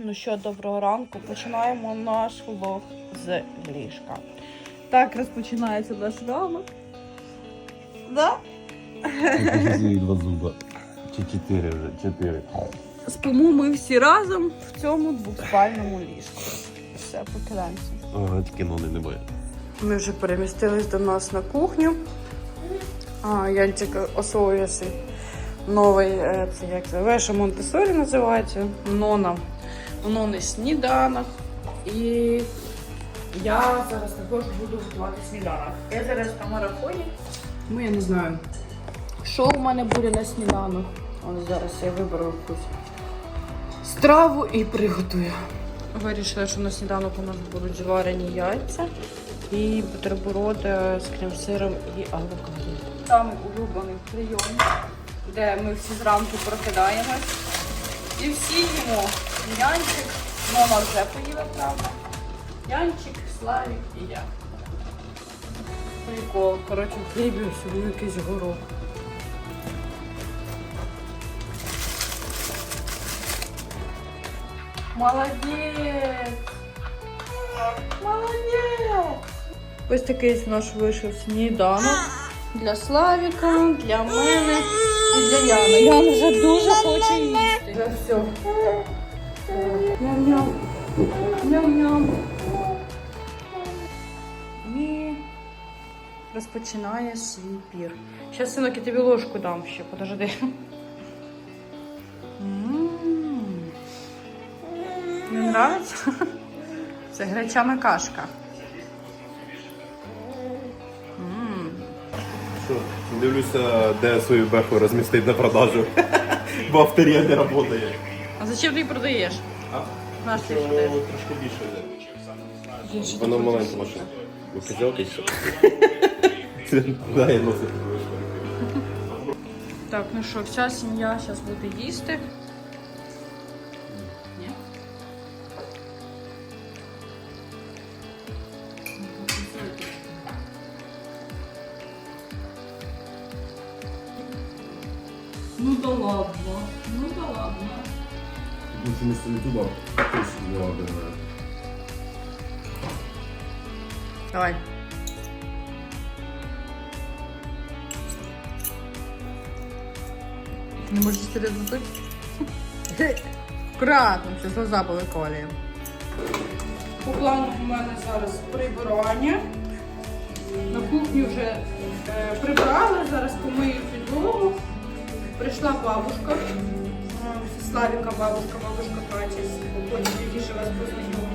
Ну що, доброго ранку. Починаємо наш влог з ліжка. Так розпочинається наш ранок. Да? Два зуба. Чи чотири вже, чотири. Спимо ми всі разом в цьому двоспальному ліжку. Все, покидаємося. Ага, ноги не боять. Ми вже перемістились до нас на кухню. А, Янчик освоює свій новий, е, це як це, Веша Монтесорі називається. Нона. Нони сніданок. І я зараз також буду готувати сніданок. Я зараз на марафоні. Ну, я не знаю, що в мене буде на сніданок. От зараз я виберу якусь страву і приготую. Вирішила, що на сніданок у нас будуть зварені яйця і бутерброди з крем-сиром і авокадо. Самий улюблений прийом, де ми всі зранку прокидаємось і всі їмо. Янчик, мама вже поїла, правда. Янчик, Славік і я. Прикол, коротше, в хлібі ось якийсь горох. Молодець! Молодець! Ось такий наш вийшов сніданок для Славіка, для мене і для Яни. Яна вже дуже хоче їсти. Все. Ням-ням. Ням-ням. І розпочинає свій пір. Зараз, синок, я тобі ложку дам ще, подожди. Не нравиться? Це гречана кашка. Що, дивлюся, де свою беху розмістити на продажу. Бо авторія не працює. Зачем ти її продаєш? А? Наш ти Що продаєш. трошки більше йде. Воно маленька машина. Ви казав ти що? Да, я носив. Так, ну що, вся сім'я зараз буде їсти. Ні? Ну да ладно, ну да ладно. Місто Ютуба хтось була Давай. Не можеш сюди зробити? Аккуратно, це сльоза були колі. По плану у мене зараз прибирання. На кухні вже е, прибрали, зараз помию підлогу. Прийшла бабушка. Славіка бабушка, бабушка Катя, потім пізніше вас познайомила.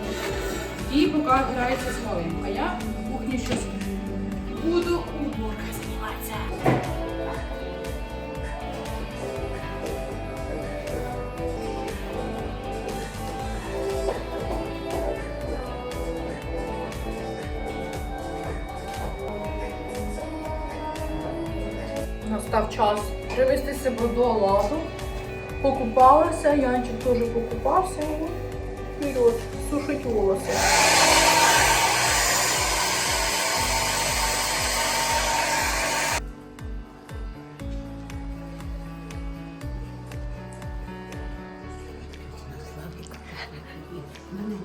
І поки грається з малим. А я на кухні щось буду уборка займатися. Настав час привести себе до ладу. Покупалася, Янчик теж покупався. Вперед, сушить волоси.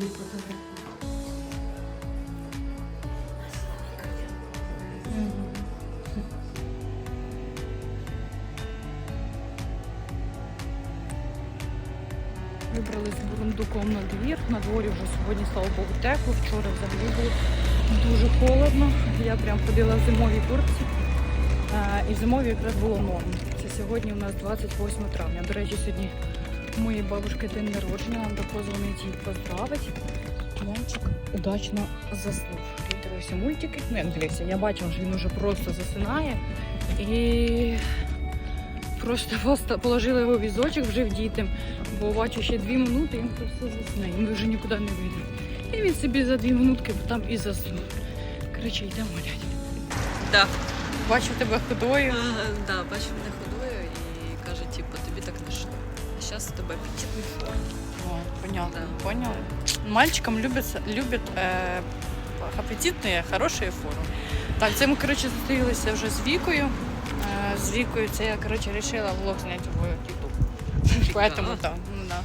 не з бурундуком на двір. На дворі вже сьогодні, слава Богу, тепло. Вчора взагалі було дуже холодно. Я прям ходила в зимовій куртці. Е, І в зимовій якраз було норм. Це сьогодні у нас 28 травня. До речі, сьогодні у бабушки день народження. Нам позвонити її поздравити. Янчик удачно заснув. Він дивився мультики. Ну, як дивився, я бачила, що він уже просто засинає. І просто положила його в візочок вже в дітям, бо бачу ще дві минути, він просто засне. І ми вже нікуди не вийдемо. І він собі за дві минутки там і заснув. Коротше, йдемо гуляти. Да. Бачу тебе ходою. Ага, да, бачив мене ходою і каже, типу, тобі так не йшло. А зараз у тебе апетитний форм. О, понятно, Да. поняли. Мальчикам любят, любят э, апетитные, хорошие форми. Так, це ми, коротше, зустрілися вже з Вікою. З Вікою це я, коротше, вирішила влог зняти в YouTube. Поэтому, ну, да.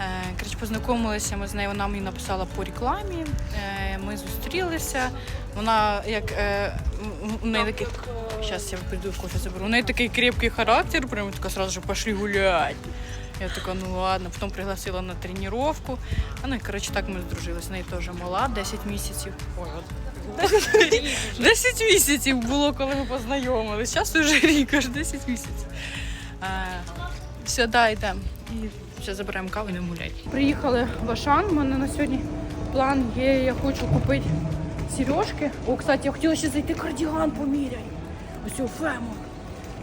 Е, Коротше, познайомилися ми з нею, вона мені написала по рекламі. Е, Ми зустрілися. Вона як м- у неї такий. Зараз я піду кофе заберу. У неї такий крепкий характер, прям така сразу же пошли гулять. Я така, ну ладно, потім пригласила на тренування. Ну і коротше так ми здружилися. В неї теж мала, 10 місяців. Ой, от 10 місяців було, коли ми познайомилися. Зараз вже рік, аж 10 місяців. Все, да, йдемо. І ще заберемо каву і не гуляй. Приїхали в Ашан. У мене на сьогодні план є, я хочу купити сережки. О, кстати, я хотіла ще зайти кардіган поміряти. Ось у Фему.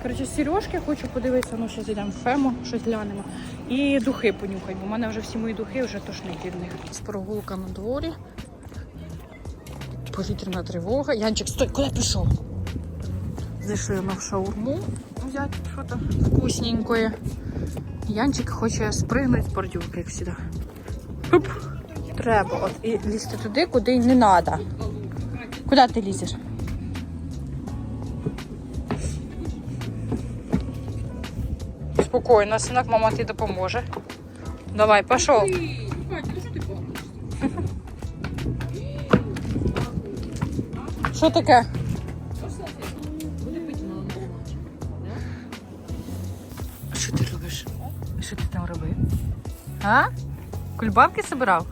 Коротше, сережки хочу подивитися, ну ще зайдемо в Фему, щось глянемо. І духи понюхати, бо в мене вже всі мої духи вже тошнить від них. З прогулка на дворі. Повітряна тривога. Янчик, стой, куди пішов? Зайшли ми в шаурму взяти що там вкусненькое. Янчик хоче спригнути з бордюрки, як завжди. Хоп. Треба от і лізти туди, куди не треба. Куди ти лізеш? Спокійно, синок, мама тобі допоможе. Давай, пішов. Що таке? Що ти робиш? Що ти там робив? А? Кульбабки собирав?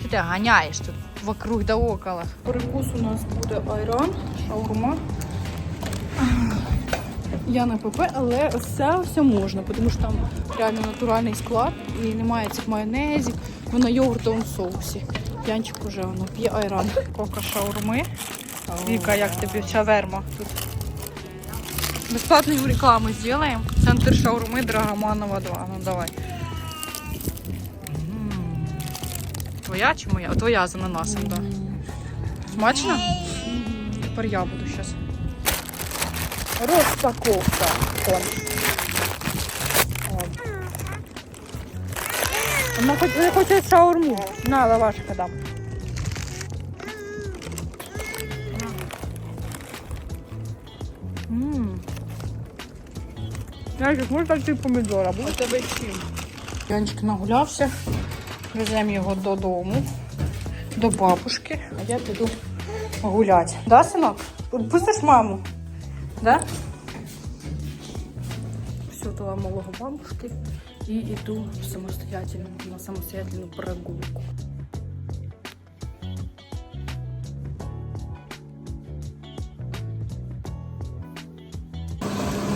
Що ти ганяєш тут вокруг да около? Перекус у нас буде айран, шаурма. Я на ПП, але це все можна, тому що там реально натуральний склад і немає цих майонезів, воно йогуртовому соусі. Янчик уже воно п'є айран. Кока шаурми. Віка, як тобі шаверма тут? Бесплатную рекламу сделаем. Центр шаурмы Драгоманова 2. Ну давай. Твоя чи моя? Твоя з ананасом, так. Да. Смачно? Тепер я буду зараз. Розпаковка. О. Вона хоч, вона хоче шаурму. На, лавашика дам. Ммм. Янчик, можна ти помідора? Буде тебе чим? Янчик нагулявся. Веземо його додому, до бабушки, а я піду гуляти. Да, синок? Пустиш маму? Да? Все, малого бабушки і йду самостоятельно, на самостоятельну прогулку.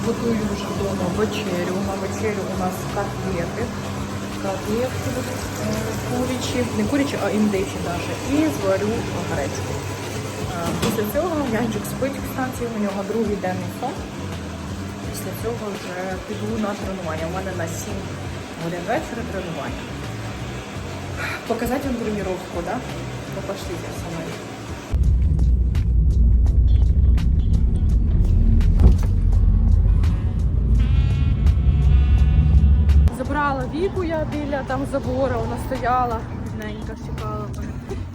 Готую вже вдома вечерю. На вечерю у нас котлети. Будуть е, курячі, не курячі, а індичі навіть. І зварю гречку. Після цього Янчик спить, кстати, у нього другий денний сон. Після цього вже піду на тренування. У мене на 7 годин вечора тренування. Показати вам тренування, да? То пошлите со мною. Забрала віку я біля там забора, вона стояла, бідненька, чекала мене.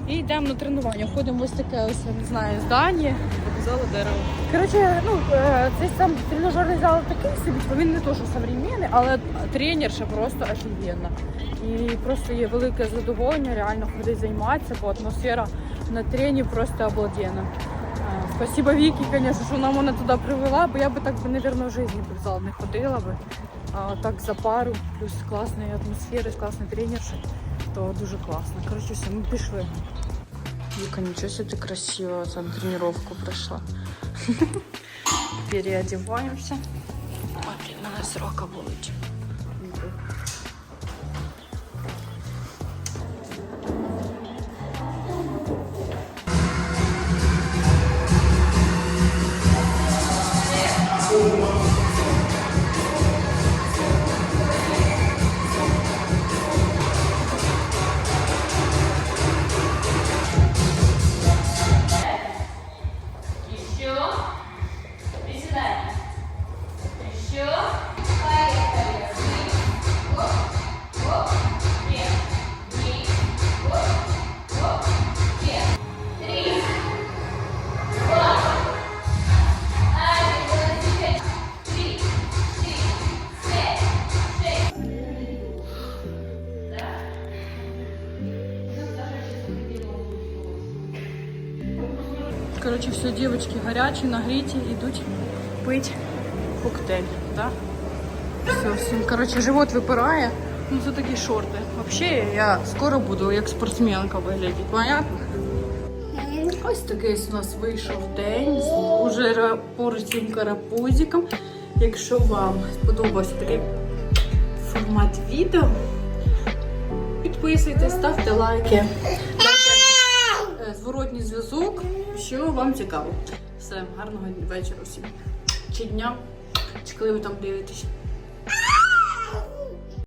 І йдемо на тренування. Ходимо в ось таке ось, я не знаю, здання. Показала дерево. Коротше, ну е, цей сам тренажерний зал такий собі, типу, він не то, що современний, але тренерша просто офігенна. І просто є велике задоволення реально ходити займатися, бо атмосфера на трені просто обалденна. Е, Спасибо Вікі, звісно, що вона мене туди привела, бо я би так, мабуть, в житті в зал не ходила би. А так за пару, плюс класної атмосфери, класний тренерші, то дуже класно. Коротше, все, ми пішли. Віка, ничего себе ты красиво там тренировку прошла. Переодеваемся. Ой, блин, срока болить. Коротше, все, дівчатки гарячі, нагріті, йдуть пить коктейль. Да? Все, всім, коротше, живот випирає. Ну, це такі шорти. Взагалі, я скоро буду як спортсменка виглядати, понятно? Ось такий у нас вийшов день з уже рапортим карапузиком. Якщо вам сподобався такий формат відео, підписуйтесь, ставте лайки, дайте е, зворотній зв'язок, що вам цікаво. Все, гарного вечора всім. Чи дня, чи коли ви там дивитесь.